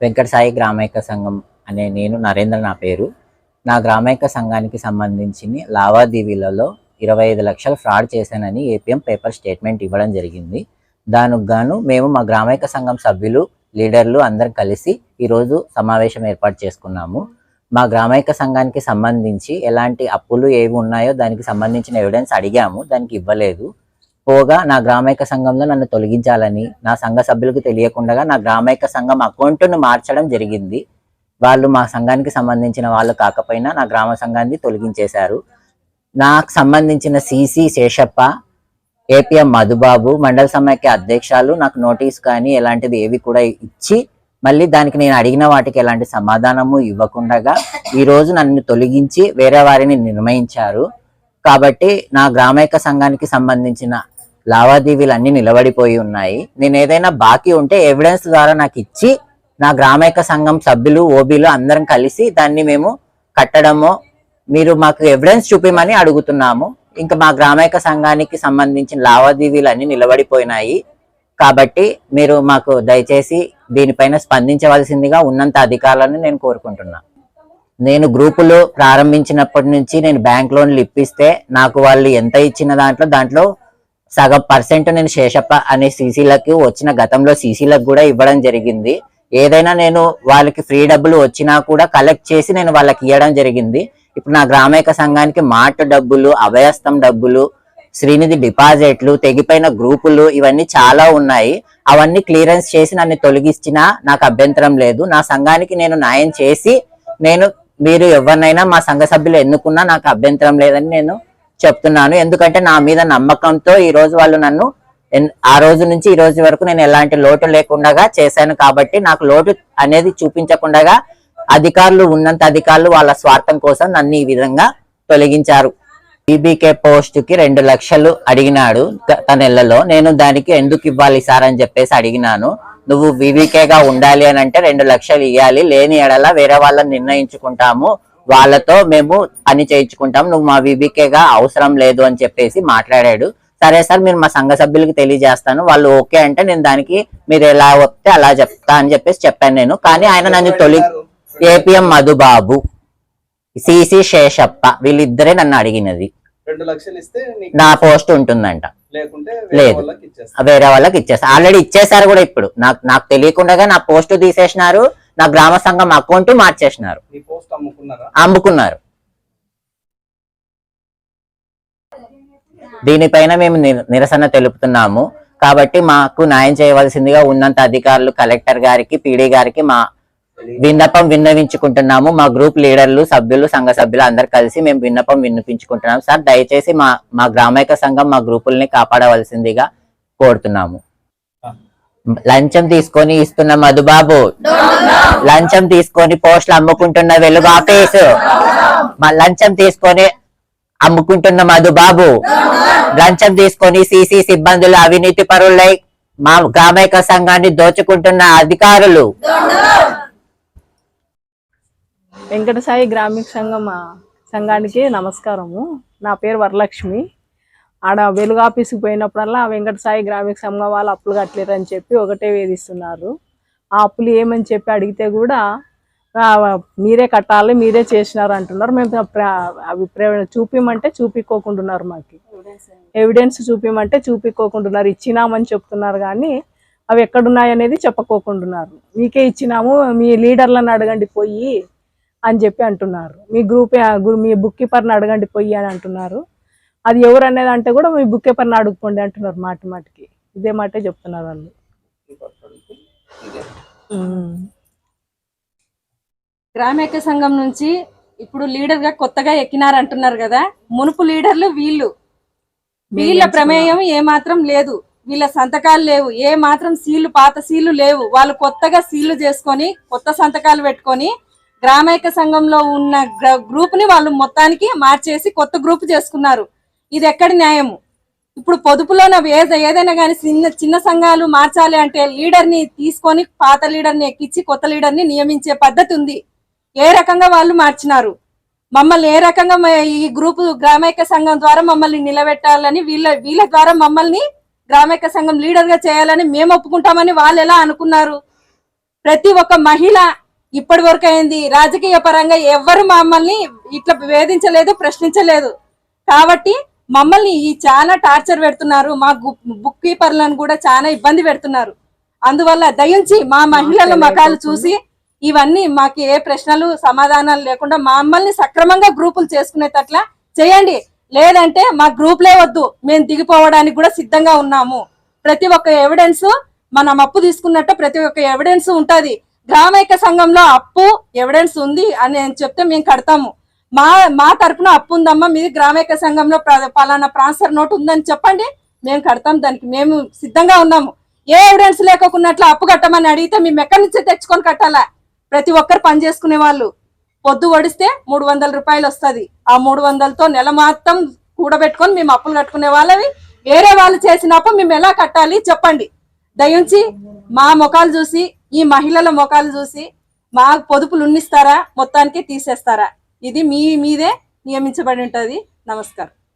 వెంకట సాయి గ్రామైక సంఘం అనే నేను నరేంద్ర నా పేరు. నా గ్రామైక సంఘానికి సంబంధించిన లావాదేవీలలో ఇరవై ఐదు లక్షలు ఫ్రాడ్ చేశానని ఏపీఎం పేపర్ స్టేట్మెంట్ ఇవ్వడం జరిగింది. దానికి గాను మేము మా గ్రామైక సంఘం సభ్యులు లీడర్లు అందరం కలిసి ఈరోజు సమావేశం ఏర్పాటు చేసుకున్నాము. మా గ్రామైక సంఘానికి సంబంధించి ఎలాంటి అప్పులు ఏవి ఉన్నాయో దానికి సంబంధించిన ఎవిడెన్స్ అడిగాము. దానికి ఇవ్వలేదు. పోగా నా గ్రామైక సంఘంలో నన్ను తొలగించాలని నా సంఘ సభ్యులకు తెలియకుండా నా గ్రామైక సంఘం అకౌంట్ను మార్చడం జరిగింది. వాళ్ళు మా సంఘానికి సంబంధించిన వాళ్ళు కాకపోయినా నా గ్రామ సంఘాన్ని తొలగించేశారు. నాకు సంబంధించిన సిసి శేషప్ప ఏపీఎం మధుబాబు మండల సమైక్య అధ్యక్షాలు నాకు నోటీస్ కానీ ఎలాంటిది ఏవి కూడా ఇచ్చి మళ్ళీ దానికి నేను అడిగిన వాటికి ఎలాంటి సమాధానము ఇవ్వకుండా ఈరోజు నన్ను తొలగించి వేరే వారిని నిర్ణయించారు. కాబట్టి నా గ్రామైక సంఘానికి సంబంధించిన లావాదేవీలు అన్ని నిలబడిపోయి ఉన్నాయి. నేను ఏదైనా బాకీ ఉంటే ఎవిడెన్స్ ద్వారా నాకు ఇచ్చి నా గ్రామైక సంఘం సభ్యులు ఓబీలు అందరం కలిసి దాన్ని మేము కట్టడము మీరు మాకు ఎవిడెన్స్ చూపిమని అడుగుతున్నాము. ఇంకా మా గ్రామైక సంఘానికి సంబంధించిన లావాదేవీలు అన్ని నిలబడిపోయినాయి. కాబట్టి మీరు మాకు దయచేసి దీనిపైన స్పందించవలసిందిగా ఉన్నంత అధికారాలను నేను కోరుకుంటున్నా. నేను గ్రూపులు ప్రారంభించినప్పటి నుంచి నేను బ్యాంక్ లోన్లు ఇప్పిస్తే నాకు వాళ్ళు ఎంత ఇచ్చిన దాంట్లో దాంట్లో సగం పర్సెంట్ నేను శేషప్ప అనే సీసీలకు వచ్చిన గతంలో సీసీలకు కూడా ఇవ్వడం జరిగింది. ఏదైనా నేను వాళ్ళకి ఫ్రీ డబ్బులు వచ్చినా కూడా కలెక్ట్ చేసి నేను వాళ్ళకి ఇవ్వడం జరిగింది. ఇప్పుడు నా గ్రామైక సంఘానికి మాట డబ్బులు అభయస్థం డబ్బులు శ్రీనిధి డిపాజిట్లు తెగిపోయిన గ్రూపులు ఇవన్నీ చాలా ఉన్నాయి. అవన్నీ క్లియరెన్స్ చేసి నన్ను తొలగించినా నాకు అభ్యంతరం లేదు. నా సంఘానికి నేను న్యాయం చేసి నేను మీరు ఎవరినైనా మా సంఘ సభ్యులు ఎన్నుకున్నా నాకు అభ్యంతరం లేదని నేను చెప్తున్నాను. ఎందుకంటే నా మీద నమ్మకంతో ఈ రోజు వాళ్ళు నన్ను ఆ రోజు నుంచి ఈ రోజు వరకు నేను ఎలాంటి లోటు లేకుండా చేశాను కాబట్టి నాకు లోటు అనేది చూపించకుండా అధికారులు ఉన్నంత అధికారులు వాళ్ళ స్వార్థం కోసం నన్ను ఈ విధంగా తొలగించారు. బీబీకే పోస్ట్కి రెండు లక్షలు అడిగినాడు తన నెలలో నేను దానికి ఎందుకు ఇవ్వాలి సార్ అని చెప్పేసి అడిగినాను. నువ్వు VBK గా ఉండాలి అని అంటే రెండు లక్షలు ఇవ్వాలి లేని ఎడల వేరే వాళ్ళని నిర్ణయించుకుంటాము. వాళ్ళతో మేము పని చేయించుకుంటాం. నువ్వు మా VBK గా అవసరం లేదు అని చెప్పేసి మాట్లాడాడు. సరే సార్ మీరు మా సంఘ సభ్యులకి తెలియజేస్తాను. వాళ్ళు ఓకే అంటే నేను దానికి మీరు ఎలా వస్తే అలా చెప్తా అని చెప్పేసి చెప్పాను నేను. కానీ ఆయన నన్ను తొలి ఏపీఎం మధుబాబు సిసి శేషప్ప వీళ్ళిద్దరే నన్ను అడిగినది. రెండు లక్షలు ఇస్తే నీకు నా పోస్ట్ ఉంటుందంట. లేదు. వేరే వాళ్ళకి ఇచ్చేస్తా. వేరే వాళ్ళకి ఇచ్చేస్తారు ఆల్రెడీ ఇచ్చేసారు కూడా ఇప్పుడు. నాకు నాకు తెలియకుండా నా పోస్ట్ తీసేసినారు. నా గ్రామ సంఘం అకౌంట్ మార్చేసినారు. అమ్ముకున్నారా? దీనిపైన మేము నిర- నిరసన తెలుపుతున్నాము. కాబట్టి మాకు న్యాయం చేయవలసిందిగా ఉన్నంత అధికారులు కలెక్టర్ గారికి పీడీ గారికి మా విన్నపం విన్నవించుకుంటున్నాము. మా గ్రూప్ లీడర్లు సభ్యులు సంఘ సభ్యులు అందరు కలిసి మేము విన్నపం విన్నపించుకుంటున్నాము సార్ దయచేసి మా మా గ్రామైక సంఘం మా గ్రూపుల్ని కాపాడవలసిందిగా కోరుతున్నాము. లంచం తీసుకొని ఇస్తున్న మధుబాబు. లంచం తీసుకొని పోస్టులు అమ్ముకుంటున్న వెలుగు ఆఫీసు మా లంచం తీసుకొని అమ్ముకుంటున్న మధుబాబు. లంచం తీసుకొని సిసి సిబ్బందులు అవినీతి పరులై మా గ్రామైక సంఘాన్ని దోచుకుంటున్న అధికారులు. వెంకటసాయి గ్రామీణ సంఘం సంఘానికి నమస్కారము. నా పేరు వరలక్ష్మి. ఆడ వెలుగు ఆఫీస్కి పోయినప్పుడల్లా వెంకట సాయి గ్రామీణ సంఘం వాళ్ళు అప్పులు కట్టలేరు అని చెప్పి ఒకటే వేధిస్తున్నారు. ఆ అప్పులు ఏమని చెప్పి అడిగితే కూడా "ఆ, మీరే కట్టాలి మీరే చేసినారు అంటున్నారు. మేము అవి చూపిమంటే చూపించుకోకుంటున్నారు మాకు. ఎవిడెన్స్ చూపిమంటే చూపించుకోకుంటున్నారు ఇచ్చినామని చెప్తున్నారు కానీ అవి ఎక్కడున్నాయి అనేది చెప్పకోకుంటున్నారు మీకే ఇచ్చినాము మీ లీడర్లను అడగండి పోయి అని చెప్పి అంటున్నారు. మీ గ్రూప్ మీ బుక్ కీపర్ని అడగండి పోయి అని అంటున్నారు. అది ఎవరు అనేది అంటే కూడా మీ బుక్ కీపర్ని అడుగుకోండి అంటున్నారు మాటి మాటికి. ఇదే మాటే చెప్తున్నారు వాళ్ళు. గ్రామైక్య సంఘం నుంచి ఇప్పుడు లీడర్గా కొత్తగా ఎక్కినారంటున్నారు కదా మునుపు లీడర్లు వీళ్ళు. వీళ్ళ ప్రమేయం ఏ మాత్రం లేదు. వీళ్ళ సంతకాలు లేవు. ఏ మాత్రం సీళ్ళు పాత సీళ్ళు లేవు. వాళ్ళు కొత్తగా సీళ్ళు చేసుకొని కొత్త సంతకాలు పెట్టుకొని గ్రామైక్య సంఘంలో ఉన్న గ్రూప్ని వాళ్ళు మొత్తానికి మార్చేసి కొత్త గ్రూప్ చేసుకున్నారు. ఇది ఎక్కడి న్యాయము? ఇప్పుడు పొదుపులో ఏదైనా కానీ చిన్న చిన్న సంఘాలు మార్చాలి అంటే లీడర్ని తీసుకొని పాత లీడర్ని ఎక్కించి కొత్త లీడర్ని నియమించే పద్ధతి ఉంది. ఏ రకంగా వాళ్ళు మార్చినారు? మమ్మల్ని ఏ రకంగా ఈ గ్రూపు గ్రామైక్య సంఘం ద్వారా మమ్మల్ని నిలబెట్టాలని వీళ్ళ వీళ్ళ ద్వారా మమ్మల్ని గ్రామైక్య సంఘం లీడర్గా చేయాలని మేము ఒప్పుకుంటామని వాళ్ళు ఎలా అనుకున్నారు? ప్రతి ఒక్క మహిళ ఇప్పటి వరకు అయింది. రాజకీయ పరంగా ఎవ్వరు మమ్మల్ని ఇట్లా వేధించలేదు ప్రశ్నించలేదు. కాబట్టి మమ్మల్ని ఈ చాలా టార్చర్ పెడుతున్నారు. మా బుక్ కీపర్లను కూడా చాలా ఇబ్బంది పెడుతున్నారు. అందువల్ల దయించి మా మహిళల మకాలు చూసి ఇవన్నీ మాకు ఏ ప్రశ్నలు సమాధానాలు లేకుండా మమ్మల్ని సక్రమంగా గ్రూపులు చేసుకునేటట్లా చేయండి. లేదంటే మా గ్రూప్లే వద్దు. మేము దిగిపోవడానికి కూడా సిద్ధంగా ఉన్నాము. ప్రతి ఒక్క ఎవిడెన్స్ మనం అప్పు తీసుకున్నట్టు ప్రతి ఒక్క ఎవిడెన్స్ ఉంటది. గ్రామైక్య సంఘంలో అప్పు ఎవిడెన్స్ ఉంది అని నేను చెప్తే మేము కడతాము. మా మా తరపున అప్పు ఉందమ్మా మీది గ్రామీక సంఘంలో పలానా ట్రాన్స్ఫర్ నోట్ ఉందని చెప్పండి మేము కడతాం దానికి మేము సిద్ధంగా ఉన్నాము. ఏ ఎవిడెన్స్ లేకున్నట్లు అప్పు కట్టమని అడిగితే మేము ఎక్కడి నుంచి తెచ్చుకొని కట్టాలా? ప్రతి ఒక్కరు పని చేసుకునే వాళ్ళు. పొద్దు ఒడిస్తే మూడు వందల రూపాయలు వస్తుంది. ఆ మూడు వందలతో నెల మొత్తం కూడబెట్టుకొని మేము అప్పులు కట్టుకునే వాళ్ళవి. వేరే వాళ్ళు చేసిన అప్పు మేము ఎలా కట్టాలి చెప్పండి. దయించి మా ముఖాలు చూసి ఈ మహిళల ముఖాలు చూసి మా పొదుపులు ఉన్నిస్తారా? మొత్తానికి తీసేస్తారా? ఇది మీ మీదే నియమించబడి ఉంటది. నమస్కారం.